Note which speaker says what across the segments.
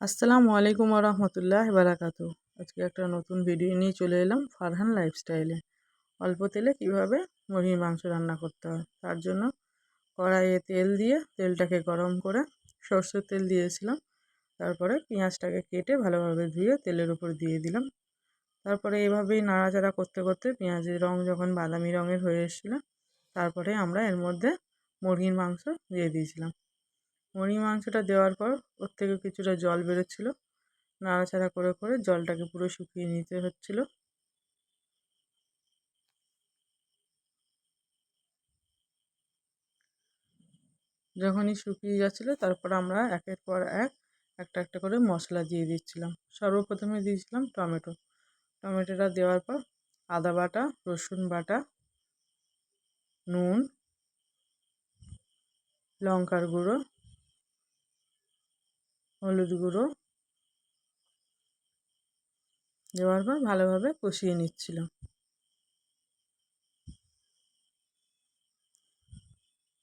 Speaker 1: আসসালামু আলাইকুম রহমতুল্লাহ বারাকাতু। আজকে একটা নতুন ভিডিও নিয়ে চলে এলাম ফারহান লাইফস্টাইলে অল্প তেলে কীভাবে মুরগির মাংস রান্না করতে হয়? তার জন্য কড়াইয়ে তেল দিয়ে তেলটাকে গরম করে সরষের তেল দিয়েছিলাম। তারপরে পেঁয়াজটাকে কেটে ভালোভাবে ধুয়ে তেলের উপর দিয়ে দিলাম। তারপরে এভাবেই নাড়াচাড়া করতে করতে পেঁয়াজের রং যখন বাদামি রঙের হয়ে এসেছিল, তারপরে আমরা এর মধ্যে মুরগির মাংস দিয়ে দিয়েছিলাম। মুরগি মাংসটা দেওয়ার পর ওর থেকে কিছুটা জল বেরোচ্ছিলো। নাড়াচাড়া করে করে জলটাকে পুরো শুকিয়ে নিতে হচ্ছিল। যখনই শুকিয়ে যাচ্ছিল তারপর আমরা একের পর এক একটা একটা করে মশলা দিয়ে দিচ্ছিলাম। সর্বপ্রথমে দিয়েছিলাম টমেটো। টমেটোটা দেওয়ার পর আদা বাটা, রসুন বাটা, নুন, লঙ্কার গুঁড়ো হলুদ গুঁড়ো দেওয়ার পর ভালোভাবে কষিয়ে নিচ্ছিল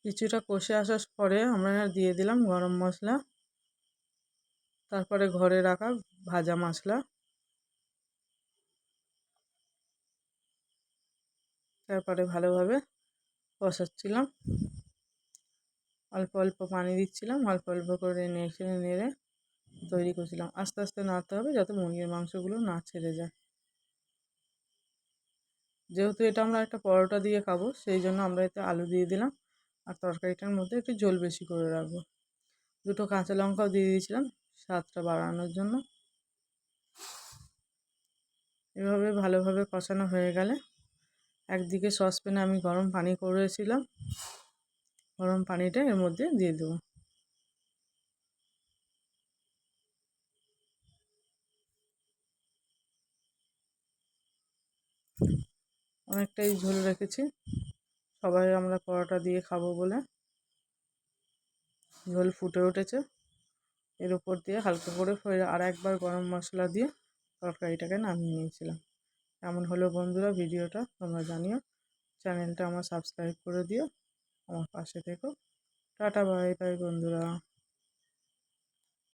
Speaker 1: কিছুটা কষে আসার পরে আমরা দিয়ে দিলাম গরম মশলা, তারপরে ঘরে রাখা ভাজা মশলা। তারপরে ভালোভাবে কষাচ্ছিলাম। অল্প অল্প পানি দিচ্ছিলাম, অল্প অল্প করে নেড়ে নেড়ে তৈরি করছিলাম। আস্তে আস্তে নাড়তে হবে যাতে মুরগির মাংসগুলো না ছেড়ে যায়। যেহেতু এটা আমরা একটা পরোটা দিয়ে খাব, সেই জন্য আমরা এতে আলু দিয়ে দিলাম। আর তরকারিটার মধ্যে একটু জল বেশি করে রাখব। দুটো কাঁচা লঙ্কাও দিয়ে দিয়েছিলাম, স্বাদটা বাড়ানোর জন্য। এভাবে ভালোভাবে কষানো হয়ে গেলে একদিকে সসপ্যানে আমি গরম পানি করেছিলাম। গরম পানিটা এর মধ্যে দিয়ে দেবো। অনেকটাই ঝোল রেখেছি। সবাই আমরা পরোটা দিয়ে খাব বলে। ঝোল ফুটে উঠেছে। এর উপর দিয়ে হালকা করে আর একবার গরম মশলা দিয়ে তরকারিটাকে নামিয়ে নিয়েছিলাম। এমন হলো বন্ধুরা ভিডিওটা তোমরা জানিও। চ্যানেলটা আমার সাবস্ক্রাইব করে দিও। আমার পাশে থেকো। টাটা, বাই বাই বন্ধুরা।